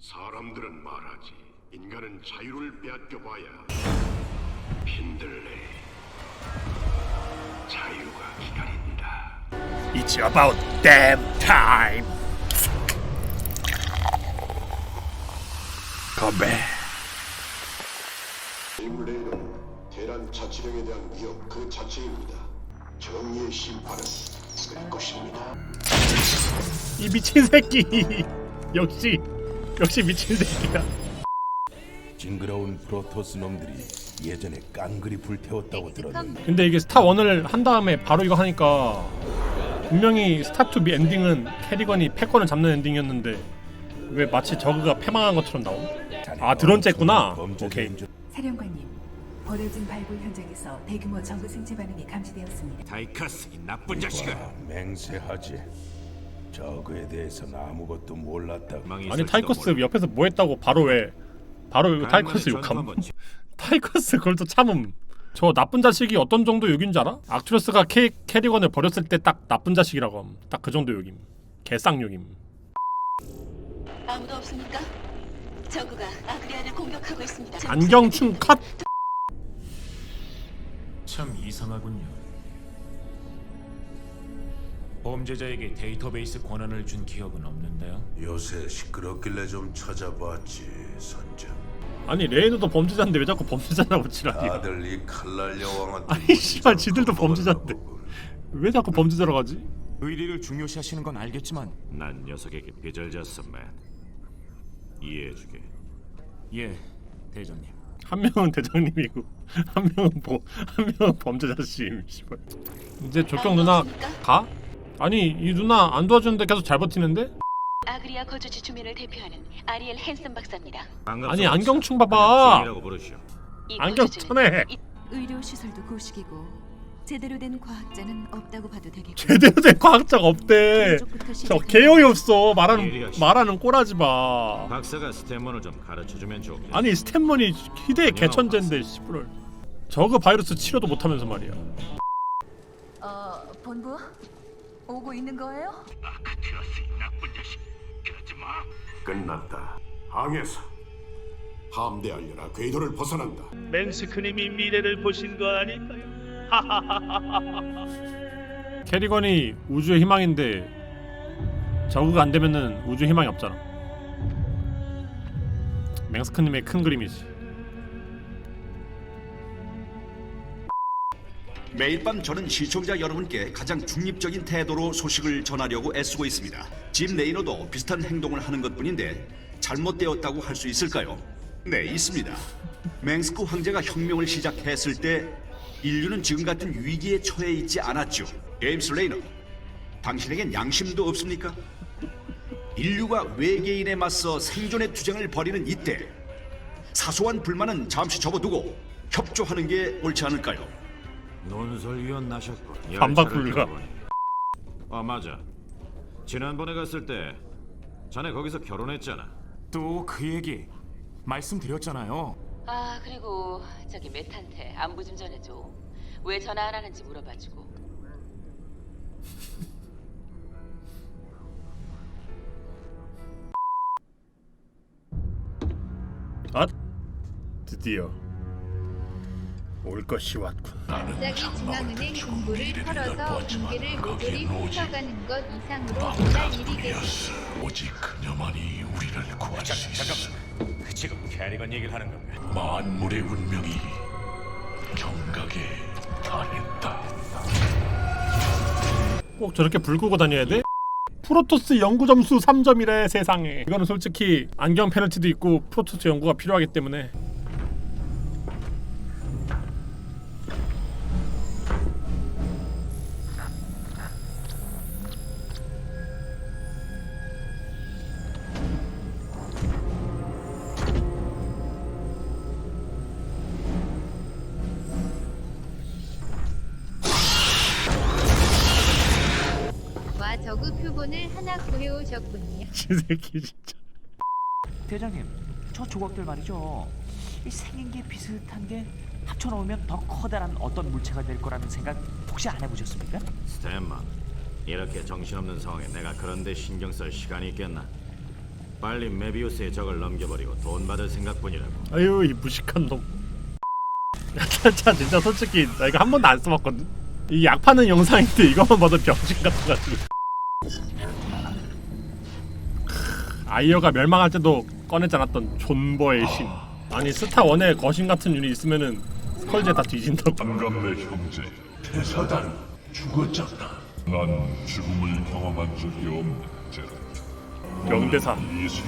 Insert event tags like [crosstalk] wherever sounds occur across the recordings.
사람들은 말하지 인간은 자유를 빼앗겨봐야 빈들레 자유가 기다린다 It's about damn time. Come back. 인물레이는 대란 자치령에 대한 위협 그 자체입니다 정의의 심판은 쓸 것입니다 이 미친 새끼. [laughs] 역시 역시 미친 새끼야. 징그러운 프로토스 놈들이 예전에 깡그리 불태웠다고 들었는데 근데 이게 스타 1을 한 다음에 바로 이거 하니까 분명히 스타 2 엔딩은 캐리건이 패권을 잡는 엔딩이었는데 왜 마치 저그가 패망한 것처럼 나옴? 아 드론째 했구나. 오케이. 사령관님, 버려진 발굴 현장에서 대규모 정부 생체 반응이 감지되었습니다. 다이카스 이 나쁜 자식아 와, 맹세하지 저그에 대해서는 아무것도 몰랐다 아니 타이커스 몰라. 옆에서 뭐 했다고 바로 왜 바로 이거 타이커스 갈만의 욕함? [laughs] 타이커스 그걸 또 참음. 저 나쁜 자식이 어떤 정도 욕인 줄 알아? 악투러스가 캐, 캐리건을 버렸을 때 딱 나쁜 자식이라고 함. 딱 그 정도 욕임. 개쌍욕임. 아무도 없습니까? 저그가 아그리아를 공격하고 있습니다. 안경충 컷. 참 이상하군요. 범죄자에게 데이터베이스 권한을 준 기억은 없는데요. 요새 시끄럽길래 좀 찾아봤지 선장 아니 레이너도 범죄자인데 왜 자꾸 범죄자라고 지랄이야? 다들 이 칼날 여왕한테 아니 씨발 지들도 범죄자인데 왜 자꾸 범죄자라고 하지? 의리를 중요시하시는 건 알겠지만 난 녀석에게 맨. 이해해주게. 예, 대장님. 한 명은 대장님이고 한 명은 뭐, 한 명은 범죄자 씨. 씨발. 이제 조경 누나 가? 아니 이 누나 안 도와주는데 계속 잘 버티는데? 아그리아 거주지 주민을 대표하는 아리엘 헨슨 박사입니다. 아니 안경충 봐봐. 이라고 부르시오. 이 안경 거주지는. 이- 의료 시설도 고식이고 제대로 된 과학자는 없다고 봐도 되겠고. 제대로 된 과학자가 없대. 저 개형이 없어. 말하는. 말하는 꼬라지 마. 박사가 스태머를 좀 가르쳐주면 좋겠네. 아니 스탠먼이 희대의 개천재인데 씨부를. 저그 바이러스 치료도 못하면서 말이야. 어, 본부 오고 있는 거예요? 끝났다 항해사 함대 알려라 궤도를 벗어난다 맹스크님이 미래를 보신 거 아닐까요? 캐리건이 우주의 희망인데 저그가 안 되면은 우주 희망이 없잖아. 맹스크님의 큰 그림이지. 매일 밤 저는 시청자 여러분께 가장 중립적인 태도로 소식을 전하려고 애쓰고 있습니다. 짐 레이너도 비슷한 행동을 하는 것뿐인데 잘못되었다고 할 수 있을까요? 네, 있습니다. 맹스크 황제가 혁명을 시작했을 때 인류는 지금 같은 위기에 처해 있지 않았죠. 제임스 레이너, 당신에겐 양심도 없습니까? 인류가 외계인에 맞서 생존의 투쟁을 벌이는 이때 사소한 불만은 잠시 접어두고 협조하는 게 옳지 않을까요? 논설위원 나셨고 반박 불가. 아 맞아. 지난번에 갔을 때 자네 거기서 결혼했잖아. 또 그 얘기 말씀드렸잖아요. 아 그리고 저기 메탄테 안부 좀 전해줘. 왜 전화 안 하는지 물어봐주고. 아 드디어 올 것이 왔군. 갑자기 중앙은행 공부를 털어서 공개를 모조리 훔쳐가는 것 이상으로 못할 일이겠지. 오직 그녀만이 우리를 구할 수 있어 지금 캐리건 얘기를 하는 건가? 만물의 운명이 경각에 달했다 꼭 저렇게 불 끄고 다녀야 돼? 프로토스 연구 점수 3점이래 세상에. 이거는 솔직히 안경 페널티도 있고 프로토스 연구가 필요하기 때문에 표본을 하나 구해오셨군요. 이 [laughs] 새끼 진짜. 대장님, 저 조각들 말이죠. 이 생긴 게 비슷한 게 합쳐 놓으면 더 커다란 어떤 물체가 될 거라는 생각 혹시 안 해보셨습니까? 스탠만. 이렇게 정신없는 상황에 내가 그런데 신경 쓸 시간이 있겠나? 빨리 메비우스의 적을 넘겨버리고 돈 받을 생각뿐이라고. 아유 이 무식한 놈. 야, 진짜 진짜 솔직히 나 이거 한 번도 안 써봤거든. 이 약 파는 영상인데 이거만 봐도 병신 같아가지고. 아이어가 멸망할 때도 꺼내지 않았던 존버의 신. 아니 스타 원에 거신 같은 유닛 있으면은 스컬지에 다 뒤진다고. 반갑네 형제 대사단 죽었잖아 난 죽음을 경험한 적이 없는 제라 명대사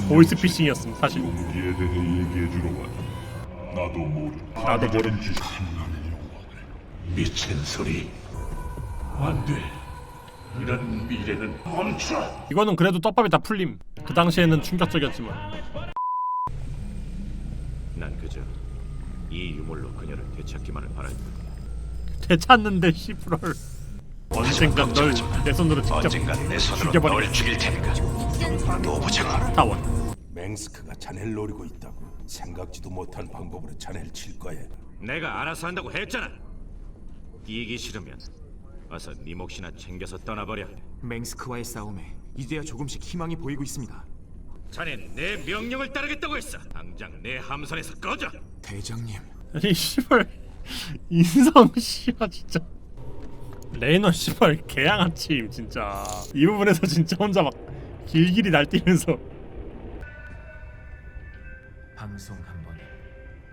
보이스피싱이었음 사실. 용기에 대해 얘기해 주러 왔다 나도 모르 나도. 신나는 영광을 미친 소리 안 돼 이런 미래는 멈춰 이거는 그래도 떡밥이 다 풀림. 그 당시에는 충격적이었지만. 난 그저 이 유물로 그녀를 되찾기만을 바랄 뿐. 되찾는데 씨부럴. 언젠간 널 내 손으로 직접 내 죽여버리겠다. 죽일 테니까 노부정아 스타원. 맹스크가 자네를 노리고 있다고 생각지도 못한 방법으로 자네를 칠 거야. 내가 알아서 한다고 했잖아. 이기 싫으면 어서 네 몫이나 챙겨서 떠나버려. 맹스크와의 싸움에 이제야 조금씩 희망이 보이고 있습니다. 자넨 내 명령을 따르겠다고 했어. 당장 내 함선에서 꺼져. 대장님, 아니 씨발 [laughs] 인성 씨발 진짜 레이너 씨발 개양아침 진짜 이 부분에서 진짜 혼자 막 길길이 날뛰면서 방송 한 번에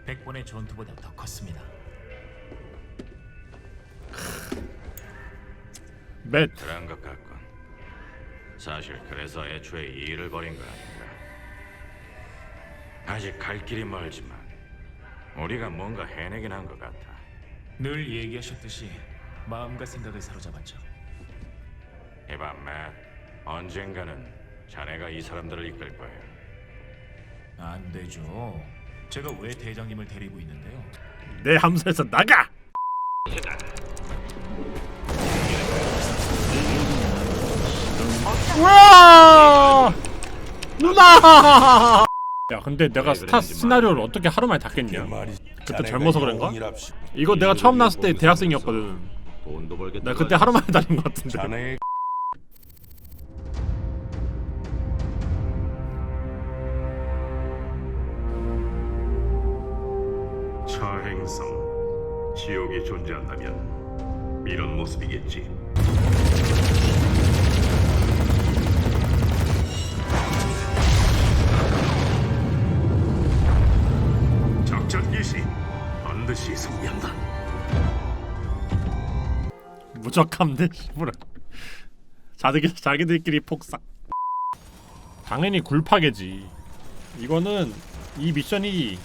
100번의 전투보다 더 컸습니다. 맷 그런 것 같군. 사실 그래서 애초에 이 일을 벌인 거 아닌가. 아직 갈 길이 멀지만 우리가 뭔가 해내긴 한 것 같아. 늘 얘기하셨듯이 마음과 생각을 사로잡았죠. 이봐, 맷. 언젠가는 자네가 이 사람들을 이끌 거야. 안 되죠. 제가 왜 대장님을 데리고 있는데요? 내 함선에서 나가! 우와! 누나! 야 근데 내가 스타 시나리오를 어떻게 하루 만에 닫겠냐 그때 젊어서 그런가? 이거 내가 처음 나왔을 때 대학생이었거든 돈도 벌겠다. 나 그때 하루 만에 다닌 것 같은데 자네의 차행성 지옥이 존재한다면 이런 모습이겠지 개시 반드시 승리한다. 무적함대 씨부라. 자기 자기들끼리 폭삭. 당연히 굴파괴지. 이거는 이 미션이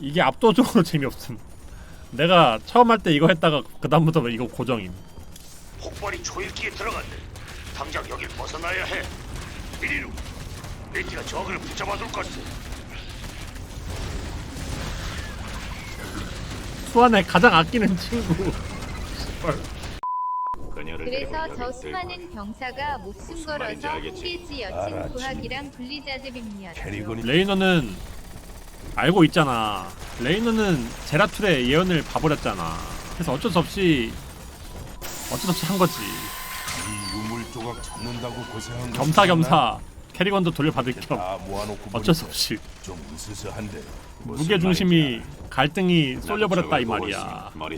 이게 압도적으로 [laughs] 재미없음. 내가 처음 할 때 이거 했다가 그 다음부터 이거 고정임. 폭발이 초일기에 들어간대 당장 여길 벗어나야 해. 이리로. 내티가 적을 붙잡아둘 것을 수완에 가장 아끼는 친구. 그녀를 그래서 데리고 저 수많은 병사가 목숨 말인지 걸어서 알겠지? 홍계지 여친 알았지. 구학이랑 분리자드빔이었죠. 캐리건이 레이너는 알고 있잖아. 레이너는 제라툴의 예언을 봐버렸잖아. 그래서 어쩔 수 없이 어쩔 수 없이 한 거지. 이 유물 조각 찾는다고 고생한 거 겸사겸사 캐리건도 돌려받을 겸 다 모아놓고 어쩔 수 보니까 없이 좀 으스스한데 무슨 무게 중심이 말인지 갈등이 쏠려버렸다 이 말이야. 머리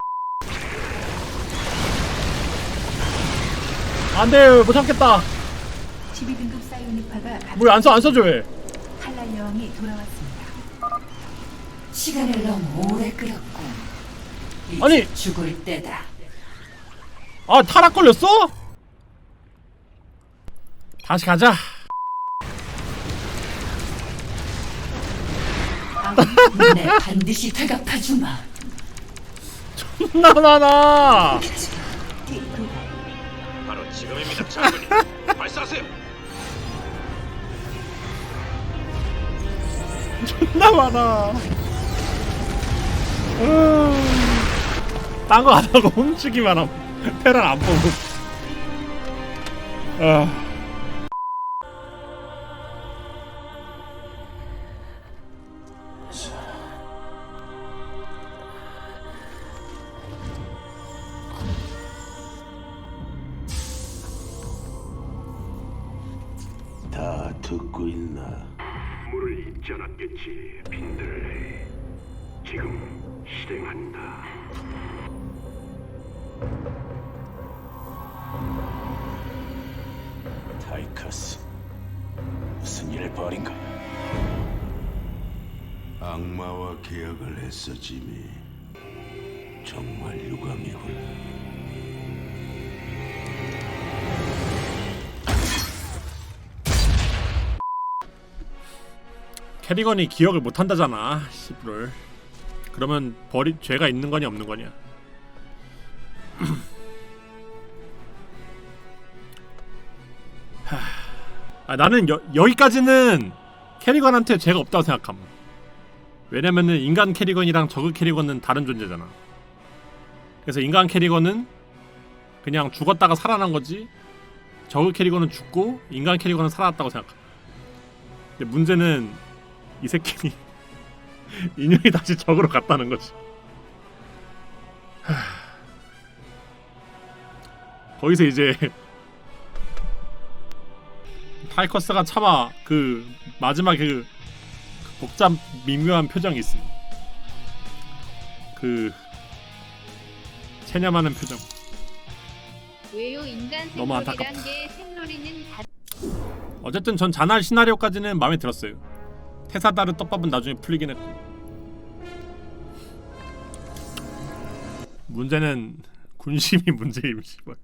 안돼 못 참겠다. 12등급 사이오닉파가 뭐야 안써 안 써줘 왜? 칼날 여왕이 돌아왔습니다. 시간을 너무 오래 끌었고 이제 아니! 죽을 때다. 아 타락 걸렸어? 다시 가자. 내 반드시 되갚아주마. 존나 많아. 바로 지금입니다, 장군님. [laughs] 발사하세요. 존나 많아. 딴거 [laughs] 안 하고 훔치기만 함. 페란 안 보고. 아. 잊지 않았겠지, 빈들레이. 지금 실행한다. 타이커스 무슨 일을 벌인 거야? 악마와 계약을 했어 지미 정말 유감이군 캐리건이 기억을 못 한다잖아. 씨부를. 그러면 버리 죄가 있는 거냐 없는 거냐? [clears throat] 하... 아, 나는 여, 여기까지는 캐리건한테 죄가 없다고 생각함. 왜냐면은 인간 캐리건이랑 저그 캐리건은 다른 존재잖아. 그래서 인간 캐리건은 그냥 죽었다가 살아난 거지. 저그 캐리건은 죽고 인간 캐리건은 살아났다고 생각함. 근데 문제는 이 새끼니 [laughs] 인형이 다시 적으로 갔다는 거지. 하... 거기서 이제 타이커스가 차마 그 마지막 그 복잡 미묘한 표정이 있습니다. 그 체념하는 표정. 왜요 인간 너무 안타깝다. 게 생놀이는 다 어쨌든 전 자날 시나리오까지는 마음에 들었어요. 테사다르 떡밥은 나중에 풀리긴 했고. 문제는 군심이 [laughs] 문제임 씨발.